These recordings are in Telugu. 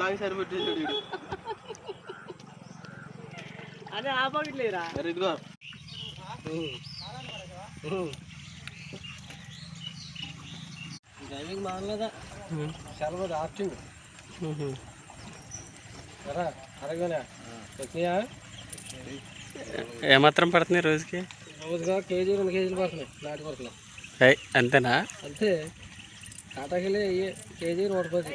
లాగి సరిపెట్టేసాడు వీడు. అదే ఆ పాకెట్ లేరా సరే ఇదిగో. డ్రైవింగ్ మానలేదా సెలవు ఆప్షన్ సరే అరగలే వచ్చినాయా? ఏమాత్రం పడుతుంది రోజుకి? రోజుగా కేజీ రెండు కేజీలు పడుతున్నాయి. నాటి ఏయ్, అంతేనా? అంతే. అయ్యే కేజీ నూట పది.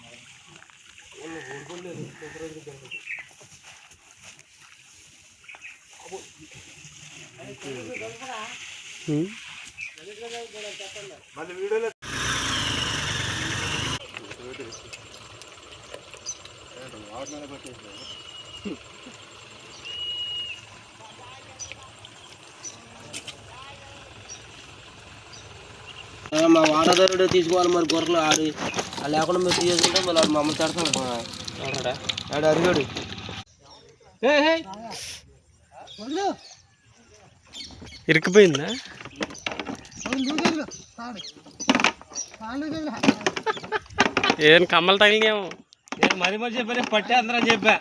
ఉమ్. మళ్ళీ వీడియోలో మా వాడదారుడు తీసుకోవాలి మరి గొర్రెలు ఆడి లేకుండా మీరు తీసుకుంటే మళ్ళీ మమ్మల్ని తిడతాడు ఆడు అడిగాడు ఇరుక్కుపోయిందా ఏం కమ్మలు తగిలినాము మరి మరి చెప్పా పట్టే అందరం చెప్పా.